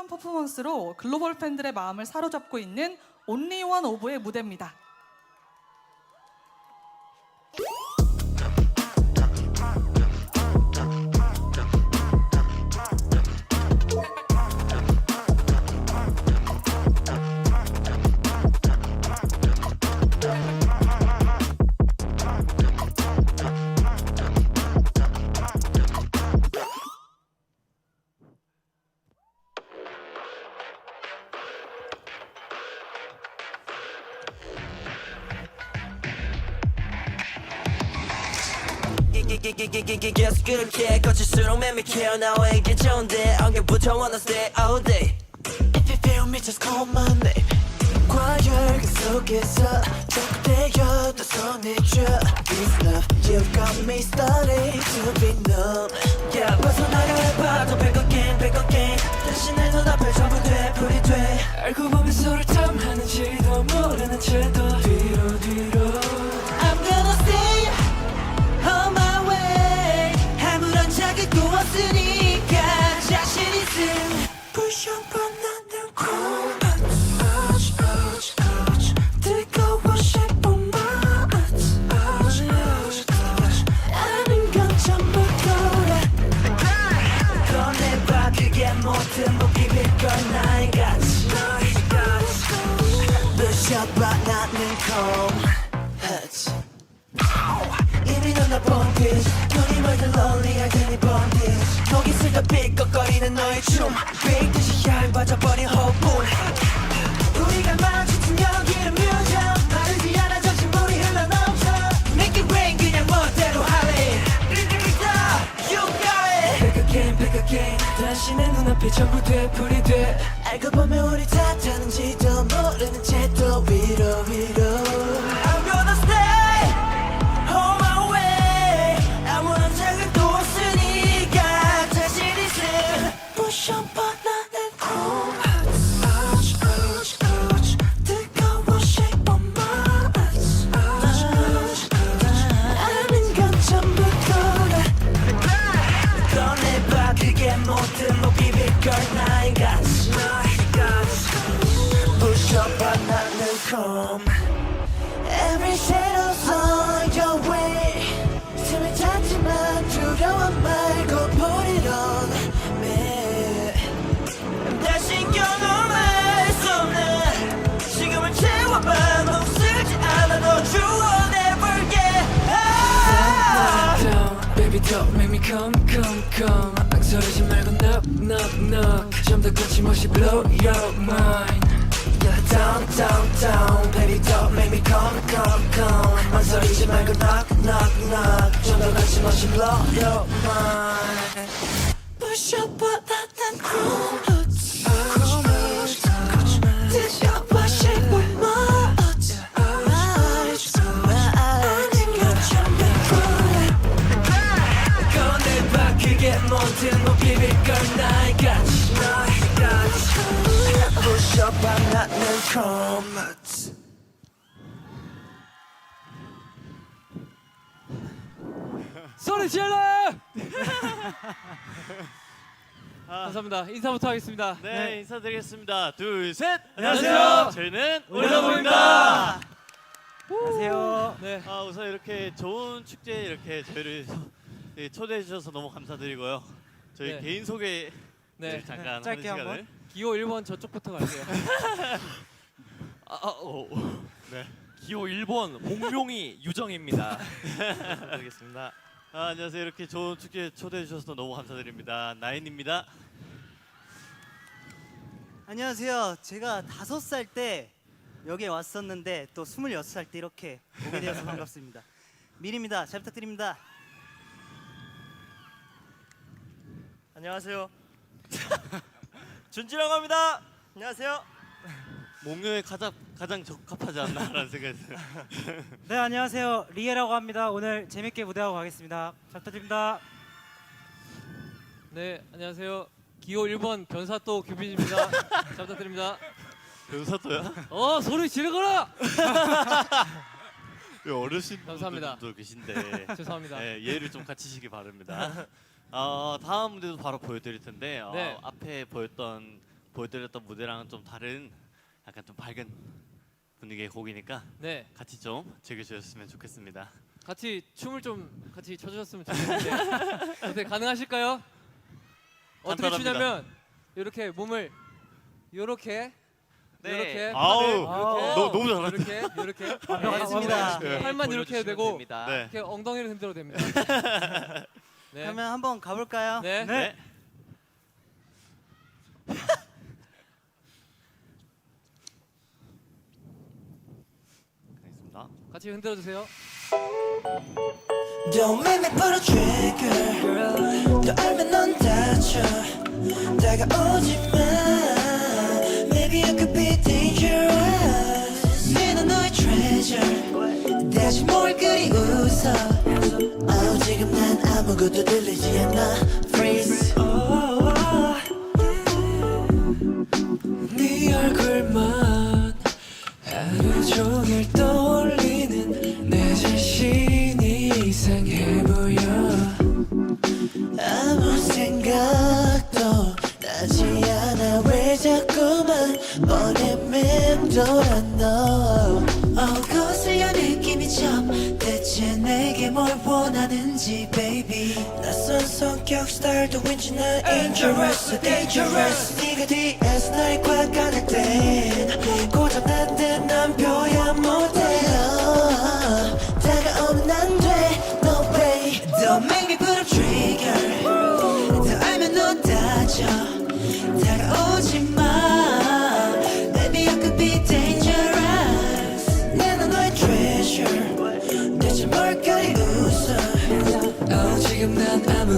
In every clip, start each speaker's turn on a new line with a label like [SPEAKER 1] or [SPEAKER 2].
[SPEAKER 1] 화려한 퍼포먼스로 글로벌 팬들의 마음을 사로잡고 있는 온리원 오브의 무대입니다.
[SPEAKER 2] 계속 그렇게 거칠수록 맴매케어 나와에게 좋은데 언제부터 wanna stay all day If you feel me just call my name 과열 그 속에서 자꾸 때려도 손해줘 This love you've got me starting to be numb 춤 빅듯이 얇아져버린 호흡뿐 우리가 마주친 여기는 뮤전 마르지 않아 정신물이 흘러넘쳐 Make it rain 그냥 멋대로 할래 You got it. Back again back again 다시 내 눈앞에 전부 되풀이 돼. 알고 보면 우리 다 다른지도 모르는 채 또 위로 위로
[SPEAKER 3] down, baby don't make me come come come 망설이지 말고 knock knock knock 좀 더 거침없이 blow your mind
[SPEAKER 2] Yeah, down, down, down Baby, don't make me come, come, come 망설이지 말고 knock, knock, knock 좀더 거침없이 blow your mind Push up, but not that cool comet
[SPEAKER 3] 소리 질러! 감사합니다. 인사부터 하겠습니다.
[SPEAKER 4] 네, 인사드리겠습니다. 둘, 셋.
[SPEAKER 3] 안녕하세요.
[SPEAKER 4] 저희는
[SPEAKER 3] 올려봅니다.
[SPEAKER 4] 안녕하세요.
[SPEAKER 3] 네,
[SPEAKER 4] 아, 우선 이렇게 좋은 축제에 이렇게 저희를 예, 초대해 주셔서 너무 감사드리고요. 저희
[SPEAKER 3] 네.
[SPEAKER 4] 개인 소개
[SPEAKER 3] 네.
[SPEAKER 4] 잠깐
[SPEAKER 5] 짧게
[SPEAKER 4] 하는
[SPEAKER 5] 한번.
[SPEAKER 4] 시간을.
[SPEAKER 3] 기호 1번 저쪽부터 갈게요.
[SPEAKER 4] 아, 아, 오. 네.
[SPEAKER 6] 기호 1번 공룡이 유정입니다.
[SPEAKER 4] 알겠습니다. 아, 안녕하세요. 이렇게 좋은 축제에 초대해 주셔서 너무 감사드립니다. 나인입니다.
[SPEAKER 5] 안녕하세요. 제가 다섯 살 때 여기에 왔었는데 또 스물여섯 살 때 이렇게 오게 되어서 반갑습니다. 미리입니다. 잘 부탁드립니다.
[SPEAKER 4] 안녕하세요. 준지라고 합니다. 안녕하세요. 목요에 가장 가장 적합하지 않나라는 생각이 들어요.
[SPEAKER 7] 네 안녕하세요 리에라고 합니다 오늘 재밌게 무대하고 가겠습니다 잘 부탁드립니다
[SPEAKER 3] 네, 안녕하세요. 기호 1번 변사또 규빈입니다. 잘 부탁드립니다.
[SPEAKER 4] 변사도야?
[SPEAKER 3] 어, 소리 지르거라!
[SPEAKER 4] 왜 어르신
[SPEAKER 3] 감사합니다.
[SPEAKER 4] 분들도 계신데
[SPEAKER 3] 죄송합니다.
[SPEAKER 4] 네, 예의를 좀 갖추시기 바랍니다. 어, 다음 무대도 바로 보여드릴 텐데 어,
[SPEAKER 3] 네.
[SPEAKER 4] 앞에 보였던 보여드렸던 무대랑은 좀 다른 약간 좀 밝은 분위기의 곡이니까
[SPEAKER 6] 네,
[SPEAKER 4] 같이 좀 즐겨주셨으면 좋겠습니다.
[SPEAKER 6] 같이 춤을 좀 같이 춰주셨으면 좋겠는데 어떻게 가능하실까요? 어떻게
[SPEAKER 4] 간단합니다.
[SPEAKER 6] 추냐면 이렇게 몸을 이렇게
[SPEAKER 4] 네.
[SPEAKER 6] 이렇게
[SPEAKER 4] 아우,
[SPEAKER 6] 이렇게
[SPEAKER 4] 너- 너무 잘한다.
[SPEAKER 6] 이렇게 이렇게
[SPEAKER 5] 완벽하십니다.
[SPEAKER 4] 네.
[SPEAKER 6] 팔만 이렇게 해도 되고
[SPEAKER 4] 네.
[SPEAKER 6] 이렇게 엉덩이를 흔들어도 됩니다. 네.
[SPEAKER 5] 그러면 한번 가볼까요?
[SPEAKER 6] 네.
[SPEAKER 4] 네. 알겠습니다.
[SPEAKER 6] 같이 흔들어 주세요.
[SPEAKER 2] Don't make me pull a trigger 또 알면 넌 다쳐 다가오지 마 Maybe I could be dangerous 내는 너의 treasure 다시 뭘 그리 웃어 oh, 지금 난 아무것도 들리지 않아. Freeze.
[SPEAKER 3] 네 얼굴만 하루 종일 떠올리는 내 자신이 이상해
[SPEAKER 2] 스타일도 왠지 난 dangerous dangerous 네가 뒤에서 날 꽉안을 땐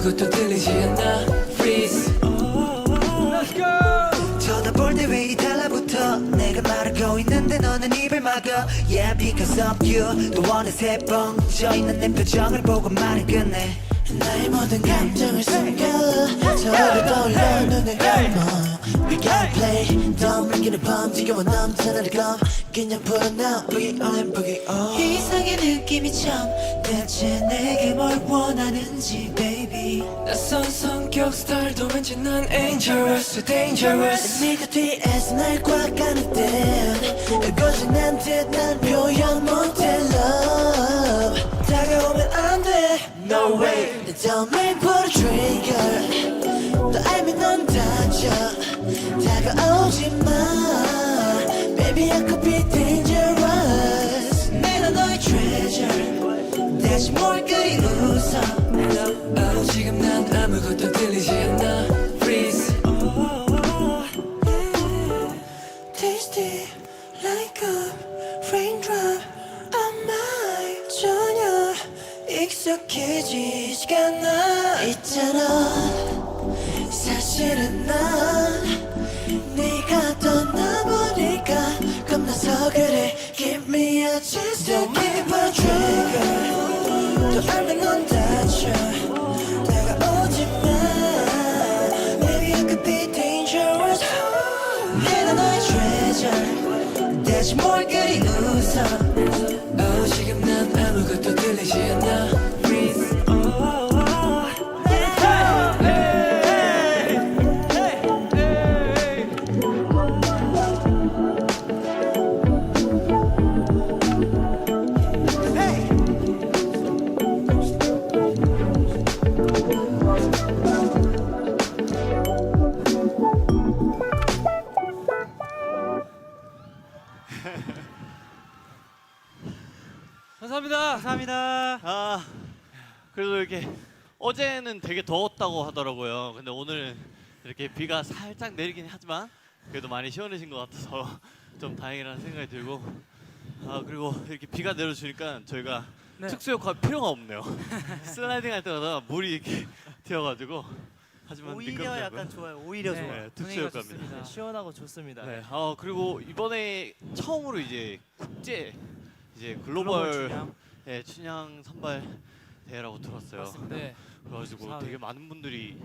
[SPEAKER 3] 아무것도 들리지 않아. Freeze.
[SPEAKER 2] 쳐다볼 때 왜 이 달라붙어. 내가 말하고 있는데 너는 입을 막아. Yeah because of you. 또 어느새 뻥져 있는 내 표정을 보고 말을 끝내. 나의 모든 감정을 숨겨. 서로를 떠올려. 눈을 감아. We gotta play. Don't bring it upon 지겨워 넘쳐나는 검 그냥 풀어 now. Boogie on and boogie on 이상의 느낌이 참 대체 내게 뭘 원하는지 baby
[SPEAKER 3] 낯선 성격 스타일도 왠지 난 dangerous dangerous.
[SPEAKER 2] 네가 뒤에서 날 꽉 안을 땐 거짓난
[SPEAKER 3] 듯난
[SPEAKER 2] Tasty like a raindrop on my 전혀 익숙해지지가 않아 있잖아 사실은 난 네가 떠나보니까 겁나서 그래 Give me a chance to keep a trigger 또 알면 넌 다쳐 treasure 대체 뭘
[SPEAKER 6] 감사합니다.
[SPEAKER 5] 감사합니다.
[SPEAKER 4] 아, 그래도 이렇게 어제는 되게 더웠다고 하더라고요. 근데 오늘은 이렇게 비가 살짝 내리긴 하지만 그래도 많이 시원해진 것 같아서 좀 다행이라는 생각이 들고 아 그리고 이렇게 비가 내려주니까 저희가
[SPEAKER 7] 네.
[SPEAKER 4] 특수 효과 필요가 없네요. 슬라이딩 할 때마다 물이 이렇게 튀어가지고 하지만
[SPEAKER 5] 오히려. 약간 좋아요. 오히려
[SPEAKER 7] 네.
[SPEAKER 5] 좋아요.
[SPEAKER 4] 네, 특수
[SPEAKER 7] 분위기가
[SPEAKER 4] 효과입니다.
[SPEAKER 7] 좋습니다.
[SPEAKER 8] 시원하고 좋습니다.
[SPEAKER 4] 네. 아 그리고 이번에 처음으로 이제 국제 이제 글로벌
[SPEAKER 5] 춘향.
[SPEAKER 4] 예, 춘향 선발 대회라고 들었어요.
[SPEAKER 6] 네.
[SPEAKER 4] 그래가지고
[SPEAKER 7] 사회.
[SPEAKER 4] 되게 많은 분들이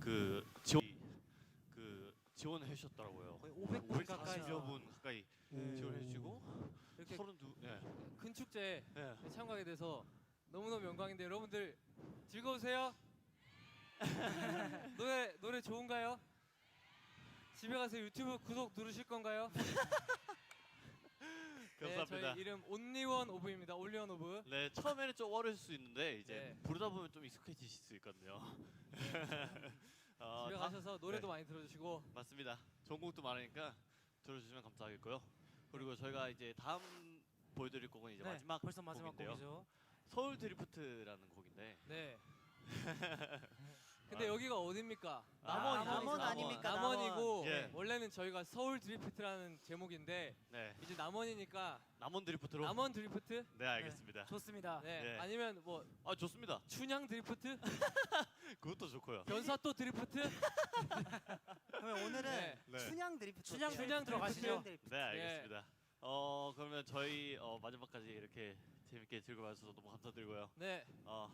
[SPEAKER 4] 그 지원 그 지원을 해주셨더라고요.
[SPEAKER 7] 거의 500분 가까이.
[SPEAKER 4] 40여 분 가까이 지원해주시고
[SPEAKER 6] 이렇게
[SPEAKER 4] 서른 두 예.
[SPEAKER 6] 큰 축제에
[SPEAKER 4] 예.
[SPEAKER 6] 참가하게 돼서 너무너무 영광인데 여러분들 즐거우세요? 노래 노래 좋은가요? 집에 가서 유튜브 구독 누르실 건가요? 네,
[SPEAKER 4] 감사합니다.
[SPEAKER 6] 저희 이름 온리원 오브입니다. 올리원 오브.
[SPEAKER 4] 네, 처음에는 좀 어려울 수 있는데 이제
[SPEAKER 6] 네.
[SPEAKER 4] 부르다 보면 좀 익숙해지실 수 있거든요. 어,
[SPEAKER 6] 집에
[SPEAKER 4] 다-
[SPEAKER 6] 가셔서 노래도
[SPEAKER 4] 네.
[SPEAKER 6] 많이 들어주시고
[SPEAKER 4] 맞습니다. 좋은 곡도 많으니까 들어주시면 감사하겠고요. 그리고 저희가 이제 다음 보여드릴 곡은 이제
[SPEAKER 7] 네,
[SPEAKER 4] 마지막
[SPEAKER 7] 벌써 마지막
[SPEAKER 4] 곡인데요.
[SPEAKER 7] 곡이죠.
[SPEAKER 4] 서울 드리프트라는 곡인데
[SPEAKER 6] 네. 근데
[SPEAKER 4] 아.
[SPEAKER 6] 여기가 어딥니까?
[SPEAKER 4] 아,
[SPEAKER 5] 남원
[SPEAKER 6] 남원이죠.
[SPEAKER 5] 아닙니까?
[SPEAKER 6] 남원이고
[SPEAKER 4] 예.
[SPEAKER 6] 원래는 저희가 서울 드리프트라는 제목인데
[SPEAKER 4] 네,
[SPEAKER 6] 이제 남원이니까
[SPEAKER 4] 남원 드리프트로
[SPEAKER 6] 남원 드리프트?
[SPEAKER 4] 네 알겠습니다.
[SPEAKER 7] 좋습니다.
[SPEAKER 6] 네.
[SPEAKER 4] 네.
[SPEAKER 6] 아니면 뭐
[SPEAKER 4] 아 좋습니다.
[SPEAKER 6] 춘향 드리프트?
[SPEAKER 4] 그것도 좋고요.
[SPEAKER 6] 변사또 드리프트?
[SPEAKER 5] 그러면 오늘은
[SPEAKER 6] 네.
[SPEAKER 4] 네.
[SPEAKER 5] 춘향 드리프트
[SPEAKER 7] 춘향
[SPEAKER 5] 어때요?
[SPEAKER 6] 춘향
[SPEAKER 7] 들어가시죠.
[SPEAKER 5] 춘향 드리프트.
[SPEAKER 4] 네 알겠습니다. 어 그러면 저희 어, 마지막까지 이렇게 재밌게 즐거워 주셔서 너무 감사드리고요.
[SPEAKER 6] 네.
[SPEAKER 4] 어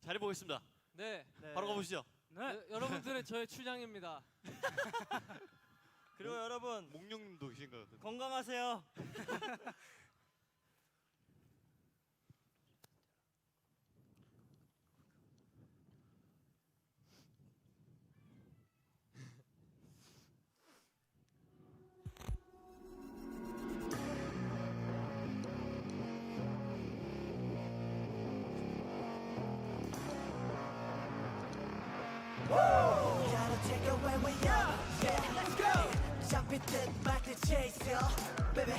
[SPEAKER 4] 잘해 보겠습니다.
[SPEAKER 6] 네.
[SPEAKER 5] 네.
[SPEAKER 4] 바로 가보시죠.
[SPEAKER 7] 네.
[SPEAKER 6] 여- 여러분들은 저의 춘향입니다.
[SPEAKER 8] 그리고 여러분
[SPEAKER 4] 몽룡님도 계신 것 같은데.
[SPEAKER 8] 건강하세요.
[SPEAKER 2] 잡히듯 말듯 chase up Baby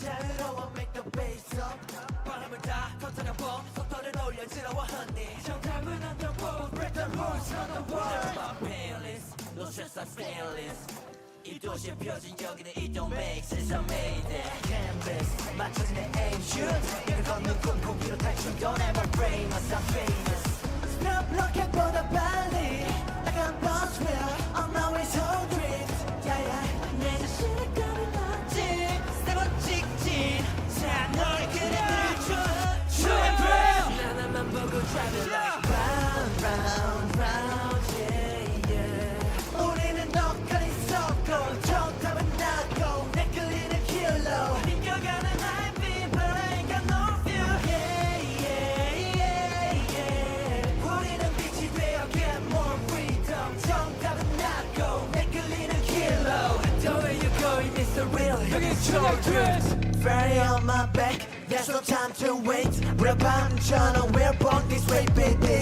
[SPEAKER 2] 자유로워 make the bass up 바람을 다 터뜨려봄 속도를 올려지러워 honey 정답은 underworld Break the rules of the world My playlist No stress I'm stainless 이 도시의 표준 여기는 it don't make sense I made it Canvas 맞춰진 내 aim shoot 이걸 걷는 꿈 공기로 탈출 Don't ever frame us I'm famous Stop 로켓보다 the real 여기 춤을 twist Friday on my back There's no time to wait We're about to turn on We're born this way baby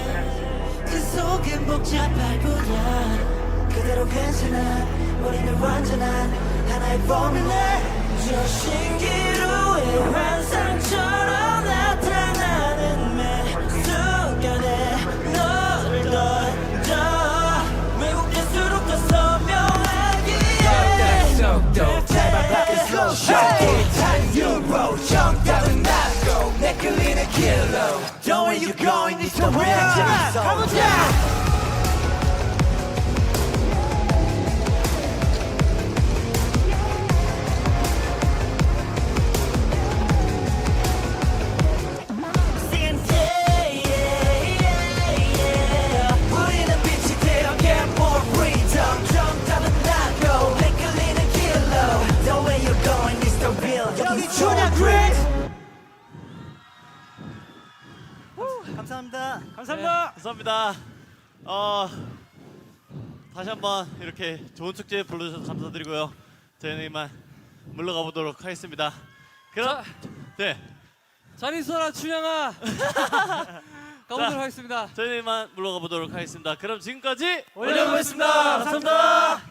[SPEAKER 2] 그 속은 복잡할 뿐이야 그대로 괜찮아 우리는 완전한 하나의 포뮬라 저 신기루의 환상처럼 나타나는 매 순간에 너를 던져 왜곡될수록 더 선명하기에 잘 밖에 slow shot time euro 정답 은 나고 내 끌리는 킬러 Don't where you going is so real 가보자
[SPEAKER 5] 감사합니다.
[SPEAKER 7] 감사합니다.
[SPEAKER 4] 감사합니다. 어 다시 한번 이렇게 좋은 축제 불러주셔서 감사드리고요. 저희는 이만 물러가 보도록 하겠습니다. 그럼 네
[SPEAKER 6] 잘 있어라 춘향아. 가보도록 하겠습니다.
[SPEAKER 4] 저희는 이만 물러가 보도록 하겠습니다. 그럼 지금까지
[SPEAKER 8] 올려보겠습니다. 감사합니다.